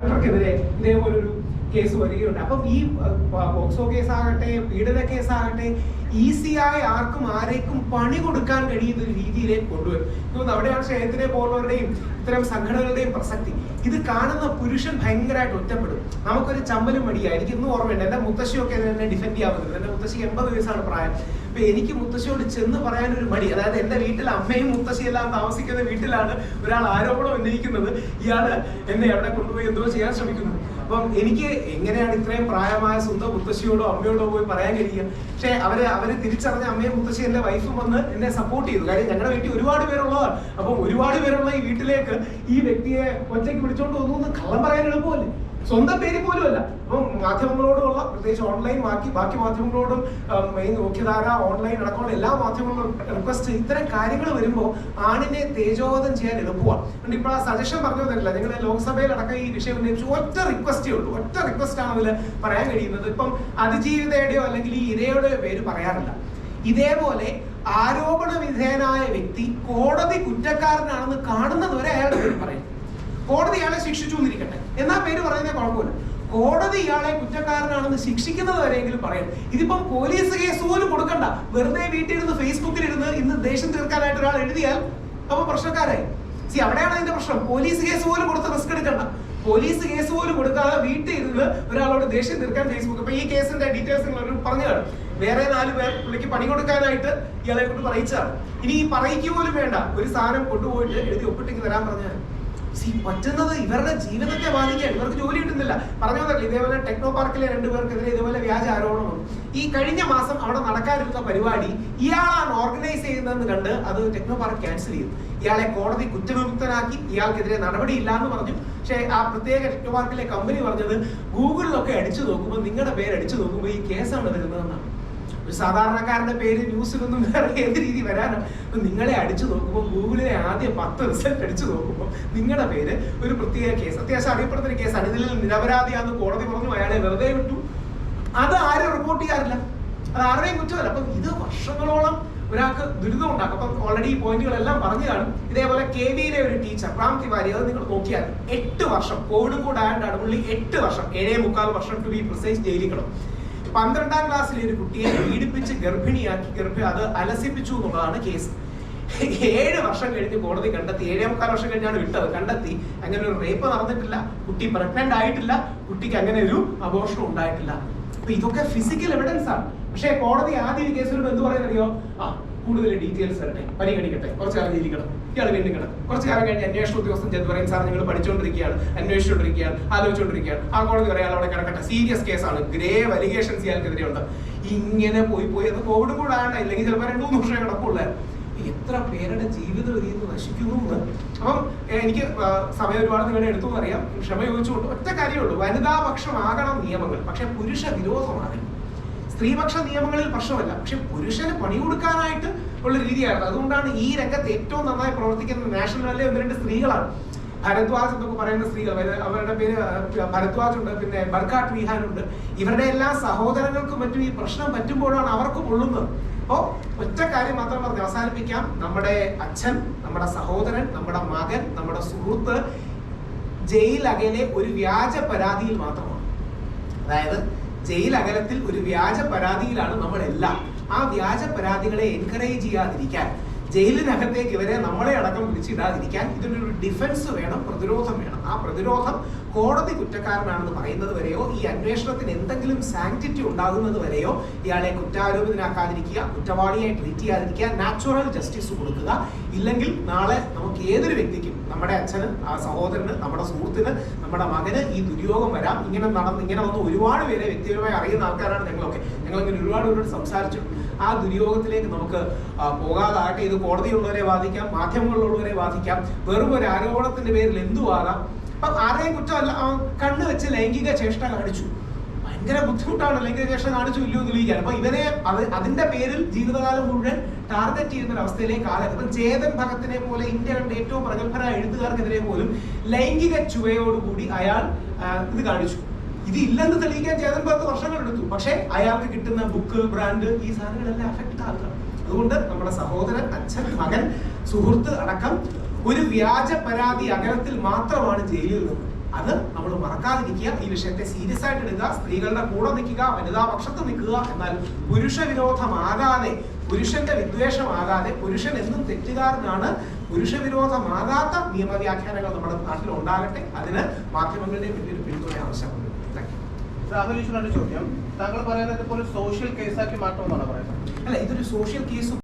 അവർക്കെതിരെ ഇതേപോലൊരു കേസ് വരികയുണ്ട്. അപ്പം ഈ പോക്സോ കേസാകട്ടെ പീഡന കേസാകട്ടെ ഈസിയായി ആർക്കും ആരേക്കും പണി കൊടുക്കാൻ കഴിയുന്ന ഒരു രീതിയിലേക്ക് കൊണ്ടുവരും. ഇപ്പം അവിടെയാണ് ക്ഷേത്രത്തിനെ പോലുള്ളവരുടെയും ഇത്തരം സംഘടനകളുടെയും പ്രസക്തി. ഇത് കാണുന്ന പുരുഷൻ ഭയങ്കരമായിട്ട് ഒറ്റപ്പെടും. നമുക്കൊരു ചമ്മലും മടിയാ എനിക്ക് ഇന്നും ഓർമ്മയുണ്ട് എന്റെ മുത്തശ്ശിയൊക്കെ എന്നെ ഡിഫെൻഡ് ചെയ്യാവുന്നത്. എന്റെ മുത്തശ്ശി എൺപത് വയസ്സാണ് പ്രായം. അപ്പൊ എനിക്ക് മുത്തശ്ശിയോട് ചെന്ന് പറയാൻ ഒരു മടി. അതായത് എന്റെ വീട്ടിൽ അമ്മയും മുത്തശ്ശിയെല്ലാം താമസിക്കുന്ന വീട്ടിലാണ് ഒരാൾ ആരോപണം ഉന്നയിക്കുന്നത്. ഇയാൾ എന്നെ അവിടെ കൊണ്ടുപോയി എന്തോ ചെയ്യാൻ ശ്രമിക്കുന്നു. അപ്പം എനിക്ക് എങ്ങനെയാണ് ഇത്രയും പ്രായമായ സ്വന്തം മുത്തശ്ശിയോടോ അമ്മയോടോ പോയി പറയാൻ കഴിയുക? പക്ഷെ അവർ അവർ തിരിച്ചറിഞ്ഞ അമ്മയും മുത്തശ്ശി എന്റെ വൈഫും വന്ന് എന്നെ സപ്പോർട്ട് ചെയ്തു. കാര്യം ഞങ്ങളുടെ വീട്ടിൽ ഒരുപാട് പേരുള്ളതാണ്. അപ്പം ഒരുപാട് പേരുള്ള ഈ വീട്ടിലേക്ക് ഈ വ്യക്തിയെ ഒറ്റയ്ക്ക് വിളിച്ചോണ്ട് വന്നു കള്ളം പറയാൻ എളുപ്പമല്ലേ? സ്വന്തം പേര് പോലും അല്ല. അപ്പം മാധ്യമങ്ങളോടുള്ള പ്രത്യേകിച്ച് ഓൺലൈൻ ബാക്കി ബാക്കി മാധ്യമങ്ങളോടും മെയിൻ മുഖ്യധാര ഓൺലൈൻ അടക്കമുള്ള എല്ലാ മാധ്യമങ്ങളും റിക്വസ്റ്റ് ഇത്തരം കാര്യങ്ങൾ വരുമ്പോൾ ആണിനെ തേജോവധം ചെയ്യാൻ എളുപ്പമാണ്. ഇപ്പോൾ ആ സജഷൻ പറഞ്ഞു തരില്ല നിങ്ങൾ ലോക്സഭയിൽ അടക്കം ഈ വിഷയം ഉന്നയിച്ചു. ഒറ്റ റിക്വസ്റ്റേ ഉള്ളൂ. ഒറ്റ റിക്വസ്റ്റ് ആണ് അതിൽ പറയാൻ കഴിയുന്നത്. ഇപ്പം അതിജീവിതയുടെയോ അല്ലെങ്കിൽ ഈ ഇരയുടെയോ പേര് പറയാറില്ല. ഇതേപോലെ ആരോപണ വിധേയനായ വ്യക്തി കോടതി കുറ്റക്കാരനാണെന്ന് കാണുന്നത് വരെ അയാളുടെ പേര് പറയും കോടതി അയാളെ ശിക്ഷിച്ചു എന്നാ പേര് പറയുന്നത് കുഴപ്പമില്ല. കോടതി ഇയാളെ കുറ്റക്കാരനാണെന്ന് ശിക്ഷിക്കുന്നത് വരെയെങ്കിലും പറയണം. ഇതിപ്പം പോലീസ് കേസ് പോലും കൊടുക്കണ്ട. വെറുതെ വീട്ടിലിരുന്ന് ഫേസ്ബുക്കിൽ ഇരുന്ന് ഇന്ന് ദേഷ്യം തീർക്കാനായിട്ട് ഒരാൾ എഴുതിയാൽ അപ്പൊ പ്രശ്നക്കാരായി. സി അവിടെയാണ് അതിന്റെ പ്രശ്നം. പോലീസ് കേസ് പോലും കൊടുത്ത് റിസ്ക് എടുക്കണ്ട. പോലീസ് കേസ് പോലും കൊടുക്കാതെ വീട്ടിൽ ഇരുന്ന് ഒരാളോട് ദേഷ്യം തീർക്കാൻ ഫേസ്ബുക്ക്. അപ്പൊ ഈ കേസിന്റെ ഡീറ്റെയിൽസ് നിങ്ങൾ പറഞ്ഞു കാണും. വേറെ നാല് പേർ പുള്ളിക്ക് പണി കൊടുക്കാനായിട്ട് ഇയാളെ കൊണ്ട് പറയിച്ചാണ് ഇനി ഈ പറയിക്കുക പോലും വേണ്ട. ഒരു സാധനം കൊണ്ടുപോയിട്ട് എഴുതി ഒപ്പിട്ടിങ്ങ് തരാൻ പറഞ്ഞാൽ സി പറ്റുന്നത് ഇവരുടെ ജീവിതത്തെ ബാധിക്കാൻ ഇവർക്ക് ജോലി കിട്ടുന്നില്ല. പറഞ്ഞു തന്നില്ല ഇതേപോലെ ടെക്നോ പാർക്കിലെ രണ്ടുപേർക്കെതിരെ ഇതേപോലെ വ്യാജ ആരോപണം ഈ കഴിഞ്ഞ മാസം അവിടെ നടക്കാനിരുന്ന പരിപാടി ഇയാളാണ് ഓർഗനൈസ് ചെയ്യുന്നതെന്ന് കണ്ട് അത് ടെക്നോ പാർക്ക് ക്യാൻസൽ ചെയ്തു. ഇയാളെ കോടതി കുറ്റവിമുക്തനാക്കി. ഇയാൾക്കെതിരെ നടപടിയില്ല എന്ന് പറഞ്ഞു. പക്ഷേ ആ പ്രത്യേക ടെക്നോ പാർക്കിലെ കമ്പനി പറഞ്ഞത് ഗൂഗിളിലൊക്കെ അടിച്ചു നോക്കുമ്പോൾ നിങ്ങളുടെ പേര് അടിച്ചു നോക്കുമ്പോൾ ഈ കേസാണ് വരുന്നതെന്നാണ്. ഒരു സാധാരണക്കാരന്റെ പേര് ന്യൂസിലൊന്നും വേറെ ഏത് രീതി വരാനോ? നിങ്ങളെ അടിച്ചു നോക്കുമ്പോൾ ഗൂഗിളിലെ ആദ്യം പത്ത് റിസൾട്ട് അടിച്ചു നോക്കുമ്പോൾ നിങ്ങളുടെ പേര് ഒരു പ്രത്യേക കേസ്. അത്യാവശ്യം അറിയപ്പെടുന്ന ഒരു കേസാണ് ഇതിൽ നിരപരാധിയാന്ന് കോടതി പറഞ്ഞു അയാളെ വെറുതെ വിട്ടു. അത് ആരും റിപ്പോർട്ട് ചെയ്യാറില്ല. അത് ആരുടെയും കുറ്റമല്ല. അപ്പം ഇത് വർഷങ്ങളോളം ഒരാൾക്ക് ദുരിതം ഉണ്ടാക്കും. അപ്പം ഓൾറെഡി ഈ പോയിന്റുകളെല്ലാം പറഞ്ഞു കാണും. ഇതേപോലെ കെ വിയിലെ ഒരു ടീച്ചർ റാം തിവാരി അത് നിങ്ങൾ നോക്കിയാൽ എട്ട് വർഷം കോവിഡും കൂടെ ആയതുകൊണ്ടാണ് പുള്ളി എട്ട് വർഷം ഏഴേ മുക്കാൽ വർഷം ടു ബി പ്രിസൈസ് ജയിലിൽ കിടന്നു. പന്ത്രണ്ടാം ക്ലാസ്സിലെ ഒരു കുട്ടിയെ പീഡിപ്പിച്ച് ഗർഭിണിയാക്കി ഗർഭി അത് അലസിപ്പിച്ചു എന്നുള്ളതാണ് കേസ് ഏഴ് വർഷം കഴിഞ്ഞ് കോടതി കണ്ടെത്തി ഏഴേ മുക്കാൽ വർഷം കഴിഞ്ഞാണ് വിട്ടത്. കണ്ടെത്തി. അങ്ങനെ ഒരു റേപ്പ് നടന്നിട്ടില്ല. കുട്ടി പ്രഗ്നന്റ് ആയിട്ടില്ല. കുട്ടിക്ക് അങ്ങനെ ഒരു അബോർഷൻ ഉണ്ടായിട്ടില്ല. അപ്പൊ ഇതൊക്കെ ഫിസിക്കൽ എവിഡൻസ് ആണ്. പക്ഷേ കോടതി ആദ്യം ഈ കേസിലൂടെ എന്ത് പറയുന്നറിയോ? ആ കൂടുതൽ ഡീറ്റെയിൽസ് തരട്ടെ പരിഗണിക്കട്ടെ. കുറച്ച് കാലം ജീവിക്കണം ഇയാൾ വീണ്ടും കിടക്കും. കുറച്ച് കാലം കഴിഞ്ഞ് അന്വേഷണ ഉദ്യോഗസ്ഥൻ ചെന്ന് പറയും സാർ നിങ്ങൾ പഠിച്ചുകൊണ്ടിരിക്കുകയാണ് അന്വേഷിച്ചുകൊണ്ടിരിക്കുകയാണ് ആലോചിച്ചുകൊണ്ടിരിക്കുകയാണ് ആ കോടതി പറയാൻ അവിടെ കിടക്കട്ടെ. സീരിയസ് കേസാണ്. ഗ്രേവ് അലിഗേഷൻസ് ഇയാൾക്കെതിരെ ഉണ്ട് ഇങ്ങനെ പോയി പോയി അത് കോവിഡ് കൂടെ ആണ് ഇല്ലെങ്കിൽ ചിലപ്പോൾ രണ്ടു മൂന്ന് വർഷമേ കിടക്കുള്ളൂ എത്ര പേരുടെ ജീവിതം നിന്ന് നശിക്കുന്നു അപ്പം എനിക്ക് സമയം ഒരുപാട് നിങ്ങളുടെ എടുത്തു അറിയാം. ക്ഷമ ചോദിച്ചുകൊണ്ട് ഒറ്റ കാര്യമുള്ളൂ വനിതാപക്ഷമാകണം നിയമങ്ങൾ. പക്ഷെ പുരുഷ വിരോധമാകണം സ്ത്രീപക്ഷ നിയമങ്ങളിൽ പ്രശ്നമല്ല. പക്ഷെ പുരുഷന് പണി കൊടുക്കാനായിട്ട് ഉള്ള രീതിയായിരുന്നു അതുകൊണ്ടാണ് ഈ രംഗത്ത് ഏറ്റവും നന്നായി പ്രവർത്തിക്കുന്ന നാഷണലിലെ ഒന്ന് രണ്ട് സ്ത്രീകളാണ്. ഭരദ്വാജ് എന്നൊക്കെ പറയുന്ന സ്ത്രീകൾ. അവർ അവരുടെ പേര് ഭരദ്വാജ് ഉണ്ട് പിന്നെ ബർഖാട്ട് വിഹാൻ ഉണ്ട്. ഇവരുടെ എല്ലാ സഹോദരങ്ങൾക്കും മറ്റും ഈ പ്രശ്നം പറ്റുമ്പോഴാണ് അവർക്ക് പൊള്ളുന്നത് അപ്പോ ഒറ്റ കാര്യം മാത്രം പറഞ്ഞ് അവസാനിപ്പിക്കാം. നമ്മുടെ അച്ഛൻ നമ്മുടെ സഹോദരൻ നമ്മുടെ മകൻ നമ്മുടെ സുഹൃത്ത് ജയിൽ അകലെ ഒരു വ്യാജ പരാതിയിൽ മാത്രമാണ്. അതായത് ജയിൽ അകലത്തിൽ ഒരു വ്യാജ പരാതിയിലാണ് നമ്മളെല്ലാം. ആ വ്യാജ പരാതികളെ എൻകറേജ് ചെയ്യാതിരിക്കാൻ ജയിലിനകത്തേക്ക് ഇവരെ നമ്മളെ അടക്കം പിടിച്ചിടാതിരിക്കാൻ ഇതിനൊരു ഡിഫൻസ് വേണം പ്രതിരോധം വേണം. ആ പ്രതിരോധം കോടതി കുറ്റക്കാരനാണെന്ന് പറയുന്നത് വരെയോ ഈ അന്വേഷണത്തിന് എന്തെങ്കിലും സാങ്ക്ടിറ്റി ഉണ്ടാകുന്നത് വരെയോ ഇയാളെ കുറ്റാരോപിതനാക്കാതിരിക്കുക കുറ്റവാളിയായി ട്രീറ്റ് ചെയ്യാതിരിക്കുക നാച്ചുറൽ ജസ്റ്റിസ് കൊടുക്കുക. ഇല്ലെങ്കിൽ നാളെ നമുക്ക് ഏതൊരു വ്യക്തിക്കും നമ്മുടെ അച്ഛന് ആ സഹോദരന് നമ്മുടെ സുഹൃത്തിന് നമ്മുടെ മകന് ഈ ദുര്യോഗം വരാം. ഇങ്ങനെ നടന്ന് ഇങ്ങനെ വന്ന് ഒരുപാട് പേരെ വ്യക്തിപരമായി അറിയുന്ന ആൾക്കാരാണ് ഞങ്ങളൊക്കെ. ഞങ്ങൾ ഇങ്ങനെ ഒരുപാട് പേരോട് സംസാരിച്ചു ആ ദുര്യോഗത്തിലേക്ക് നമുക്ക് പോകാതാകട്ടെ. ഇത് കോടതിയുള്ളവരെ ബാധിക്കാം മാധ്യമങ്ങളിലുള്ളവരെ ബാധിക്കാം. വെറും ഒരു ആരോപണത്തിന്റെ പേരിൽ എന്തു ആകാം അപ്പൊ ആരെയും കുറ്റമല്ല. കണ്ണ് വെച്ച് ലൈംഗിക ചേഷ്ട കാണിച്ചു. ഭയങ്കര ബുദ്ധിമുട്ടാണ്. ലൈംഗിക ചേഷ്ട കാണിച്ചു ഇല്ലയോ എന്ന് തെളിയിക്കാൻ അപ്പൊ ഇവനെ അത് അതിന്റെ പേരിൽ ജീവിതകാലം മുഴുവൻ ടാർഗറ്റ് ചെയ്യുന്ന ഒരു അവസ്ഥയിലേക്ക് ആകരുത് അപ്പം ചേതൻ ഭഗത്തിനെ പോലെ ഇന്ത്യ കണ്ട ഏറ്റവും പ്രഗത്ഭരായ എഴുത്തുകാർക്കെതിരെ പോലും ലൈംഗിക ചുവയോടുകൂടി അയാൾ ഇത് കാണിച്ചു. ഇത് ഇല്ലെന്ന് തെളിയിക്കാൻ ചേതൻ ഭഗത്ത് വർഷങ്ങൾ എടുത്തു. പക്ഷേ അയാൾക്ക് കിട്ടുന്ന ബുക്ക് ബ്രാൻഡ് ഈ സാധനങ്ങളെല്ലാം അഫക്റ്റ് ആകുക അതുകൊണ്ട് നമ്മുടെ സഹോദരൻ അച്ഛൻ മകൻ സുഹൃത്ത് അടക്കം ഒരു വ്യാജ പരാതി അകലത്തിൽ മാത്രമാണ് ജയിലിൽ നിന്ന് അത് നമ്മൾ മറക്കാതിരിക്കുക ഈ വിഷയത്തെ സീരിയസ് ആയിട്ട് എടുക്കുക സ്ത്രീകളുടെ കൂടെ നിൽക്കുക വനിതാ പക്ഷത്ത് നിൽക്കുക എന്നാൽ പുരുഷ വിരോധമാകാതെ പുരുഷന്റെ വിദ്വേഷമാകാതെ പുരുഷൻ എന്നും തെറ്റുകാരനാണ് പുരുഷ വിരോധമാകാത്ത നിയമവ്യാഖ്യാനങ്ങൾ നമ്മുടെ നാട്ടിൽ ഉണ്ടാകട്ടെ. അതിന് മാധ്യമങ്ങളുടെ വലിയൊരു പിന്തുണ ആവശ്യമുണ്ട്. രാഹുൽ ഈശ്വരന്റെ ചോദ്യം. താങ്കൾ പറയുന്നത് പോലെ സോഷ്യൽ കേസാക്കി മാറ്റുമെന്നാണ് പറയുന്നത്? അല്ല ഇതൊരു സോഷ്യൽ കേസ്